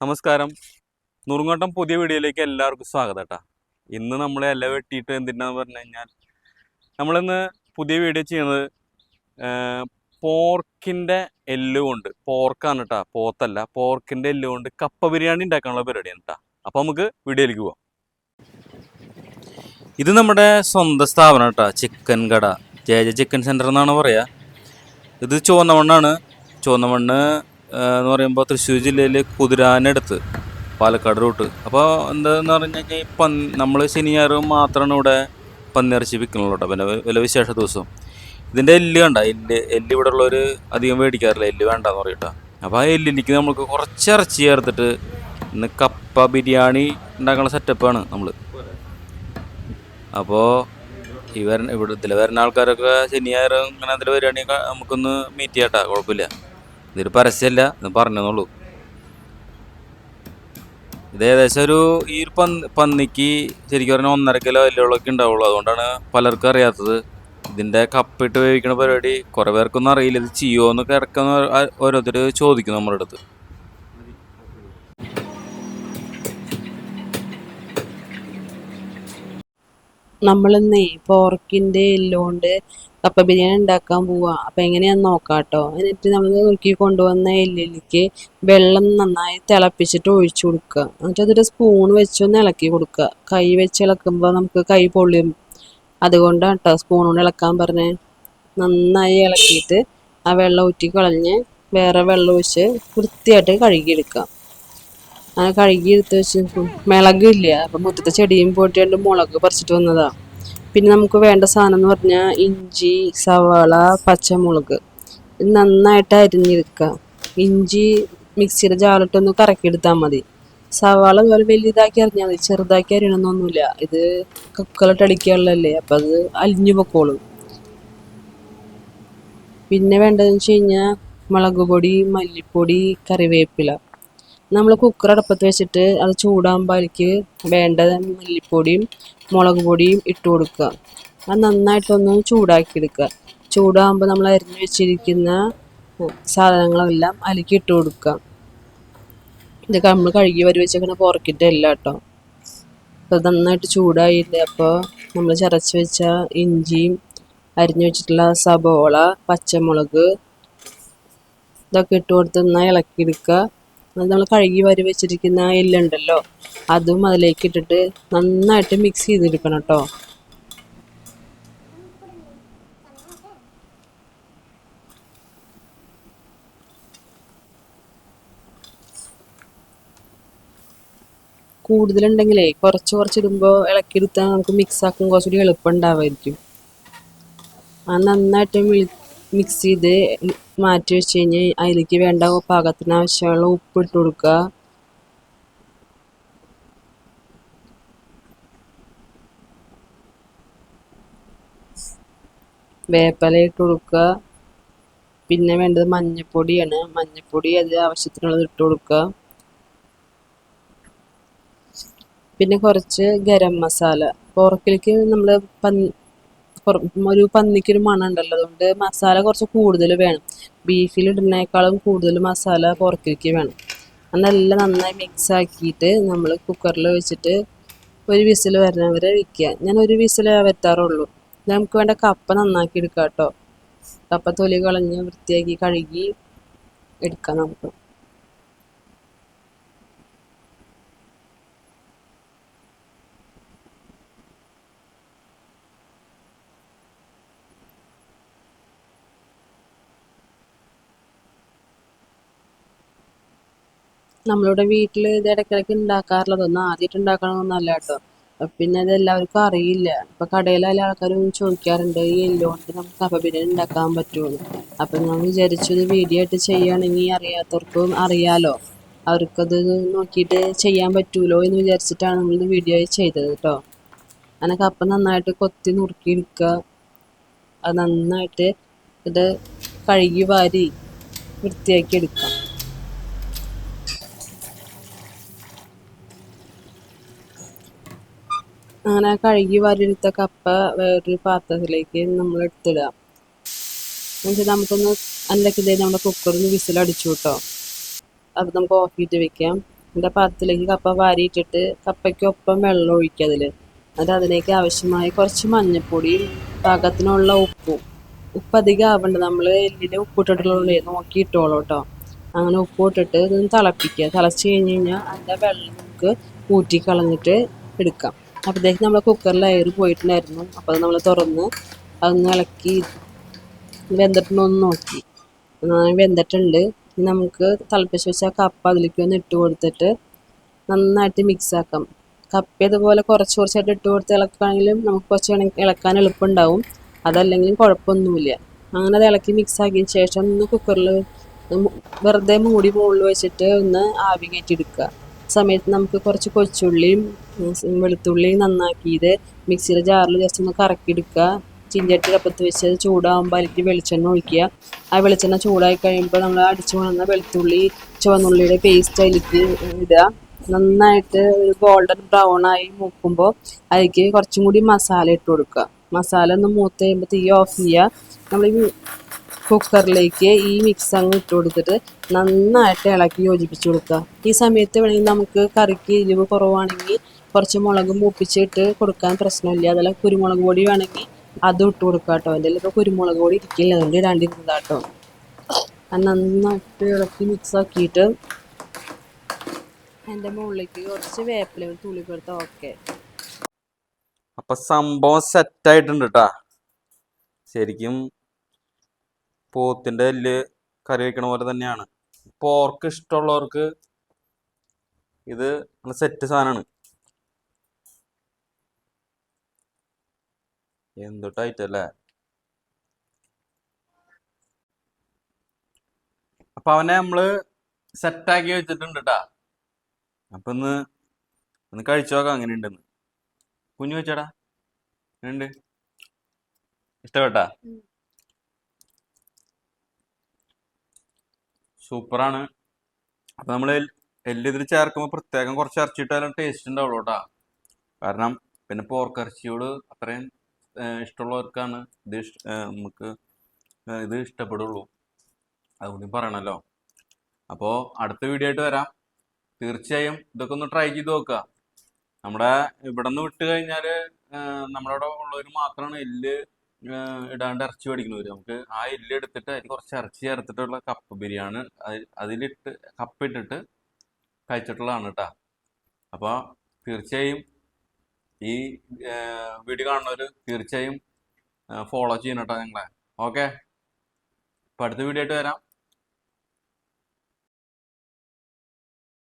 നമസ്കാരം. നുറുങ്ങോട്ടം പുതിയ വീഡിയോയിലേക്ക് എല്ലാവർക്കും സ്വാഗതം കേട്ടാ ഇന്ന് നമ്മളെ എല്ലാം വെട്ടിയിട്ട് എന്തിനാന്ന് പറഞ്ഞു കഴിഞ്ഞാൽ നമ്മളിന്ന് പുതിയ വീഡിയോ ചെയ്യുന്നത് പോർക്കിന്റെ എല്ലുകൊണ്ട് പോർക്കാണ് കേട്ടോ പോത്തല്ല പോർക്കിന്റെ എല്ലുകൊണ്ട് കപ്പ ബിരിയാണി ഉണ്ടാക്കാനുള്ള പരിപാടിയാണ് കേട്ടോ അപ്പോൾ നമുക്ക് വീഡിയോയിലേക്ക് പോവാം. ഇത് നമ്മുടെ സ്വന്തം സ്ഥാപനം കേട്ടോ. ചിക്കൻ കട. ജെ ജെ ചിക്കൻ സെന്റർ എന്നാണ് പറയുക ഇത് ചുവന്ന മണ്ണാണ് ചുവന്ന മണ്ണ് എന്ന് പറയുമ്പോൾ തൃശ്ശൂർ ജില്ലയിൽ കുതിരാനടുത്ത് പാലക്കാട് റൂട്ട്. അപ്പോൾ എന്താന്ന് പറഞ്ഞു കഴിഞ്ഞാൽ നമ്മൾ ശനി ഞായറും മാത്രമാണ് ഇവിടെ പന്നിയിറച്ചി വിൽക്കുന്നുള്ളൂ കേട്ടോ. പിന്നെ വില വിശേഷ ദിവസം ഇതിന്റെ എല്ല് കണ്ട എല്ല് എല്ല് ഇവിടെ ഉള്ളവർ അധികം മേടിക്കാറില്ല. എല്ല് വേണ്ടെന്ന് പറയും അപ്പോൾ ആ എല്ലിലേക്ക് നമുക്ക് കുറച്ച് ഇറച്ചി ചേർത്തിട്ട് ഇന്ന് കപ്പ ബിരിയാണി ഉണ്ടാക്കാനുള്ള സെറ്റപ്പാണ് നമ്മൾ അപ്പോൾ ഇവർ ഇവിടെ ഇതിൽ വരുന്ന ആൾക്കാരൊക്കെ ശനി ഇങ്ങനെ അതിൽ വരികയാണെങ്കിൽ നമുക്കൊന്ന് മീറ്റ് ചെയ്യട്ടാ കുഴപ്പമില്ല. ഇതൊരു പരസ്യമല്ല ഇത് പറഞ്ഞെന്നുള്ളൂ ഇത് ഏകദേശം ഒരു ഈ ഒരു പന്നി പന്നിക്ക് ശരിക്കും പറഞ്ഞാൽ ഒന്നര കിലോ എല്ലുകളൊക്കെ ഉണ്ടാവുള്ളൂ. അതുകൊണ്ടാണ് പലർക്കും അറിയാത്തത്. ഇതിന്റെ കപ്പിട്ട് വേവിക്കുന്ന പരിപാടി കുറേ പേർക്കൊന്നും അറിയില്ല. ഇത് ചെയ്യുമോ എന്നൊക്കെ ഇടയ്ക്കൊന്ന് ഓരോരുത്തർ ചോദിക്കും നമ്മുടെ അടുത്ത്. നമ്മളിന്നേ പോർക്കിന്റെ എല്ലുകൊണ്ട് കപ്പ ബിരിയാണി ഉണ്ടാക്കാൻ പോവാ. അപ്പൊ എങ്ങനെയാന്ന് നോക്കാട്ടോ? കേട്ടോ എന്നിട്ട് നമ്മൾ നോക്കി കൊണ്ടുവന്ന എല്ലിലേക്ക് വെള്ളം നന്നായി തിളപ്പിച്ചിട്ട് ഒഴിച്ചു കൊടുക്കുക എന്നിട്ട് അതൊരു സ്പൂൺ വെച്ചൊന്ന് ഇളക്കി കൊടുക്കുക കൈ വെച്ച് ഇളക്കുമ്പോൾ നമുക്ക് കൈ പൊള്ളും അതുകൊണ്ടാണ് കേട്ടോ സ്പൂൺ കൊണ്ട് ഇളക്കാൻ പറഞ്ഞേ. നന്നായി ഇളക്കിയിട്ട് ആ വെള്ളം ഊറ്റി കളഞ്ഞ് വേറെ വെള്ളം ഒഴിച്ച് വൃത്തിയായിട്ട് കഴുകിയെടുക്കാം. അങ്ങനെ കഴുകി എടുത്ത് വെച്ച് മിളകില്ല? അപ്പൊ മുറ്റത്തെ ചെടിയും പോയിട്ട് മുളക് പറിച്ചിട്ട് വന്നതാ. പിന്നെ നമുക്ക് വേണ്ട സാധനം എന്ന് പറഞ്ഞാൽ ഇഞ്ചി സവാള പച്ചമുളക്. ഇത് നന്നായിട്ട് അരിഞ്ഞെടുക്കുക ഇഞ്ചി മിക്സിയുടെ ജാറിട്ടൊന്ന് കറക്കിയെടുത്താൽ മതി. സവാള അതുപോലെ വലിയതാക്കി അറിഞ്ഞാൽ മതി. ചെറുതാക്കി അരിയണമെന്നൊന്നുമില്ല ഇത് കുക്കറിട്ട് അടിക്കാനുള്ളതല്ലേ. അപ്പം അത് അലിഞ്ഞു പൊക്കോളും. പിന്നെ വേണ്ടതെന്ന് വെച്ച് കഴിഞ്ഞാൽ മുളക് പൊടി മല്ലിപ്പൊടി കറിവേപ്പില. നമ്മൾ കുക്കർ അടുപ്പത്ത് വെച്ചിട്ട് അത് ചൂടാകുമ്പോൾ അതിലേക്ക് വേണ്ട മല്ലിപ്പൊടിയും മുളക് പൊടിയും ഇട്ട് കൊടുക്കുക. അത് നന്നായിട്ടൊന്ന് ചൂടാക്കി എടുക്കുക. ചൂടാകുമ്പോൾ നമ്മൾ അരിഞ്ഞു വെച്ചിരിക്കുന്ന സാധനങ്ങളെല്ലാം അതിലേക്ക് ഇട്ട് കൊടുക്കുക. ഇത് നമ്മൾ കഴുകി വരി വെച്ചേക്കണ പുറക്കിട്ടല്ല കേട്ടോ. അപ്പോൾ നന്നായിട്ട് ചൂടായില്ലേ? അപ്പോൾ നമ്മൾ ചതച്ച് വെച്ച ഇഞ്ചിയും അരിഞ്ഞു വെച്ചിട്ടുള്ള സബോള പച്ചമുളക് ഇതൊക്കെ ഇട്ട് കൊടുത്ത് നന്നായി ഇളക്കിയെടുക്കുക നമ്മൾ കഴുകി വരി വെച്ചിരിക്കുന്ന എല്ലുണ്ടല്ലോ അതും അതിലേക്ക് ഇട്ടിട്ട് നന്നായിട്ട് മിക്സ് ചെയ്തെടുക്കണം കേട്ടോ. കൂടുതലുണ്ടെങ്കിലേ കുറച്ച് കുറച്ച് ഇടുമ്പോൾ ഇളക്കിയെടുത്താൽ നമുക്ക് മിക്സ് ആക്കും കുറച്ചുകൂടി എളുപ്പം ഉണ്ടാവുമായിരിക്കും ആ നന്നായിട്ട് മിക്സ് ചെയ്ത് മാറ്റി വെച്ച് കഴിഞ്ഞ് അതിലേക്ക് വേണ്ട പാകത്തിന് ആവശ്യമുള്ള ഉപ്പ് ഇട്ട് കൊടുക്കുക വേപ്പില ഇട്ട് കൊടുക്കുക പിന്നെ വേണ്ടത് മഞ്ഞപ്പൊടിയാണ്. മഞ്ഞപ്പൊടി അത് ആവശ്യത്തിനുള്ളത് ഇട്ട് കൊടുക്കുക പിന്നെ കുറച്ച് ഗരം മസാല. പോർക്കിലേക്ക് നമ്മൾ ഒരു പന്നിക്കൊരു മണം ഉണ്ടല്ലോ. അതുകൊണ്ട് മസാല കുറച്ച് കൂടുതൽ വേണം. ബീഫിൽ ഇടുന്നേക്കാളും കൂടുതൽ മസാല പുറത്തേക്ക് വേണം. അതെല്ലാം നന്നായി മിക്സ് ആക്കിയിട്ട് നമ്മൾ കുക്കറിൽ വെച്ചിട്ട് ഒരു വിസിൽ വരുന്നവരെ വെക്കുക. ഞാൻ ഒരു വിസിലേ വരുത്താറുള്ളൂ നമുക്ക് വേണ്ട കപ്പ നന്നാക്കി എടുക്കാം കേട്ടോ. കപ്പ തൊലി കളഞ്ഞ് വൃത്തിയാക്കി കഴുകി എടുക്കാം നമുക്ക്. നമ്മളിവിടെ വീട്ടിൽ ഇത് ഇടയ്ക്കിടയ്ക്ക് ഉണ്ടാക്കാറുള്ളത് ഒന്നും ആദ്യമായിട്ട് ഉണ്ടാക്കണമെന്നല്ല കേട്ടോ പിന്നെ അത് എല്ലാവർക്കും അറിയില്ല. ഇപ്പൊ കടയിലെല്ലാം ആൾക്കാരും ചോദിക്കാറുണ്ട് ഈ എല്ലുകൊണ്ട് നമുക്ക് കപ്പ ബിരിയാണി ഉണ്ടാക്കാൻ പറ്റുമോ അപ്പൊ ഞാൻ വിചാരിച്ചു ഇത് വീഡിയോ ആയിട്ട് ചെയ്യുകയാണെങ്കിൽ അറിയാത്തവർക്കും അറിയാലോ. അവർക്കത് നോക്കിയിട്ട് ചെയ്യാൻ പറ്റൂലോ എന്ന് വിചാരിച്ചിട്ടാണ് നമ്മൾ വീഡിയോ ചെയ്തത് കേട്ടോ. അങ്ങനെ കപ്പ നന്നായിട്ട് കൊത്തി നുറുക്കി എടുക്കുക അത് നന്നായിട്ട് ഇത് കഴുകി വാരി വൃത്തിയാക്കി എടുക്കാം. അങ്ങനെ കഴുകി വരെടുത്ത കപ്പ വേറൊരു പാത്രത്തിലേക്ക് നമ്മൾ എടുത്തിടുക. എന്നുവെച്ചാൽ നമുക്കൊന്ന് അതിലേക്ക് നമ്മുടെ കുക്കറിന് വിസിലടിച്ചു കേട്ടോ. അത് നമുക്ക് ഓഫ് ചെയ്ത് വെക്കാം. എന്നിട്ട് പാത്രത്തിലേക്ക് കപ്പ വാരിയിട്ടിട്ട് കപ്പയ്ക്കൊപ്പം വെള്ളം ഒഴിക്കുക അതിൽ എന്നിട്ട് അതിലേക്ക് ആവശ്യമായ കുറച്ച് മഞ്ഞൾപ്പൊടിയും പാകത്തിനുള്ള ഉപ്പും. ഉപ്പ് അധികം ആവണ്ട നമ്മൾ എല്ലിൽ ഉപ്പിട്ടിട്ടുള്ളേ നോക്കി ഇട്ടോളൂ കേട്ടോ. അങ്ങനെ ഉപ്പ് ഇട്ടിട്ട് ഇതൊന്ന് തിളപ്പിക്കുക. തിളച്ച് കഴിഞ്ഞ് കഴിഞ്ഞാൽ അതിന്റെ വെള്ളം നമുക്ക് ഊറ്റി കളഞ്ഞിട്ട് എടുക്കാം. അപ്പോഴത്തേക്ക് നമ്മൾ കുക്കറിൽ എയർ പോയിട്ടുണ്ടായിരുന്നു. അപ്പോൾ അത് നമ്മൾ തുറന്ന്. അതൊന്ന് ഇളക്കി. വെന്തിട്ടുണ്ടോ ഒന്ന് നോക്കി. നന്നായി വെന്തിട്ടുണ്ട്. നമുക്ക് തിളപ്പിച്ച് വെച്ച കപ്പ അതിലേക്ക് ഒന്ന് ഇട്ട് കൊടുത്തിട്ട് നന്നായിട്ട് മിക്സ് ആക്കാം. കപ്പ ഇതുപോലെ കുറച്ച് കുറച്ചായിട്ട് ഇട്ട് കൊടുത്ത് ഇളക്കുകയാണെങ്കിലും നമുക്ക് കുറച്ച് ഇളക്കാൻ എളുപ്പമുണ്ടാവും. അതല്ലെങ്കിലും കുഴപ്പമൊന്നുമില്ല. അങ്ങനെ അത് ഇളക്കി മിക്സ് ആക്കിയതിന് ശേഷം ഒന്ന് കുക്കറിൽ വെറുതെ മൂടി മുകളിൽ വെച്ചിട്ട് ഒന്ന് ആവി കയറ്റിയെടുക്കുക സമയത്ത് നമുക്ക് കുറച്ച് കൊച്ചുള്ളിയും വെളുത്തുള്ളിയും നന്നാക്കിയത് മിക്സിയുടെ ജാറിൽ ജസ്റ്റ് ഒന്ന് കറക്കിയെടുക്കുക. ചിഞ്ചട്ടി കപ്പത്ത് വെച്ച് അത് ചൂടാകുമ്പോൾ അതിലേക്ക് വെളിച്ചെണ്ണ ഒഴിക്കുക. ആ വെളിച്ചെണ്ണ ചൂടായി കഴിയുമ്പോൾ നമ്മൾ അടിച്ചു കൊണ്ടുവന്ന വെളുത്തുള്ളി ചുവന്നുള്ളിയുടെ പേസ്റ്റ് അതിലേക്ക് ഇടുക. നന്നായിട്ട് ഒരു ഗോൾഡൻ ബ്രൗൺ ആയി മൂക്കുമ്പോൾ അതിലേക്ക് കുറച്ചും കൂടി മസാല ഇട്ട് കൊടുക്കുക. മസാല ഒന്ന് മൂത്ത് കഴിയുമ്പോൾ തീ ഓഫ് ചെയ്യുക. നമ്മൾ കുക്കറിലേക്ക് ഈ മിക്സ് അങ്ങ് ഇട്ട് കൊടുത്തിട്ട് നന്നായിട്ട് ഇളക്കി യോജിപ്പിച്ച് കൊടുക്കുക. ഈ സമയത്ത് വേണമെങ്കിൽ നമുക്ക് കറിക്ക് എരിവ് കുറവാണെങ്കിൽ കുറച്ച് മുളകും മൂപ്പിച്ചിട്ട് കൊടുക്കാൻ പ്രശ്നമില്ല. അതല്ല കുരുമുളക് പൊടി വേണമെങ്കിൽ അതും ഇട്ട് കൊടുക്കുക കേട്ടോ. എന്റെ ഇപ്പോൾ കുരുമുളക് പൊടി ഇരിക്കില്ല. അതുകൊണ്ട് ഇടാണ്ടിരുന്നതാ കേട്ടോ. നന്നായിട്ട് ഇളക്കി മിക്സ് ആക്കിയിട്ട് എന്റെ മുകളിലേക്ക് കുറച്ച് വേപ്പില തുള്ളി കൊടുത്താൽ ഓക്കെ അപ്പം സംഭവം സെറ്റായിട്ടുണ്ട് കേട്ടാ ശരിക്കും പോത്തിന്റെ എല്ല് കറി വെക്കണ പോലെ തന്നെയാണ്. പോർക്ക് ഇഷ്ടമുള്ളവർക്ക് ഇത് സെറ്റ് സാധനമാണ് എന്തുട്ടായിട്ടല്ലേ അപ്പൊ അവനെ നമ്മൾ സെറ്റാക്കി വെച്ചിട്ടുണ്ട് കേട്ടാ അപ്പൊ ഇന്ന് ഒന്ന് കഴിച്ചു നോക്കാം അങ്ങനെ ഉണ്ടെന്ന് കുഞ്ഞു വെച്ചടാ. ഇഷ്ടപ്പെട്ടാ? സൂപ്പറാണ്. അപ്പൊ നമ്മൾ എല്ല് ഇതിൽ ചേർക്കുമ്പോൾ പ്രത്യേകം കുറച്ച് ഇറച്ചിട്ടാലും ടേസ്റ്റ് ഉണ്ടാവുള്ളൂ കേട്ടോ. കാരണം പിന്നെ പോർക്കിറച്ചിയോട് അത്രയും ഇഷ്ടമുള്ളവർക്കാണ് ഇത് നമുക്ക് ഇത് ഇഷ്ടപ്പെടുള്ളൂ. അതുകൂടി പറയണല്ലോ. അപ്പോൾ അടുത്ത വീഡിയോ ആയിട്ട് വരാം. തീർച്ചയായും ഇതൊക്കെ ഒന്ന് ട്രൈ ചെയ്ത് നോക്കുക നമ്മുടെ ഇവിടെ നിന്ന് വിട്ട് കഴിഞ്ഞാൽ നമ്മളവിടെ ഉള്ളവർ മാത്രമാണ് എല്ല് ഇടാണ്ട് ഇറച്ചി മേടിക്കുന്നവർ നമുക്ക് ആ എല്ല് എടുത്തിട്ട് കുറച്ച് ഇറച്ചി ചേർത്തിട്ടുള്ള കപ്പ് ബിരിയാണി അതിലിട്ട് കപ്പ ഇട്ടിട്ട് കഴിച്ചിട്ടുള്ളതാണ് കേട്ടോ അപ്പോൾ തീർച്ചയായും ഈ വീഡിയോ കാണുന്നവർ തീർച്ചയായും ഫോളോ ചെയ്യണം കേട്ടോ ഞങ്ങളെ ഓക്കെ? അപ്പോൾ അടുത്ത വീഡിയോ ആയിട്ട് വരാം.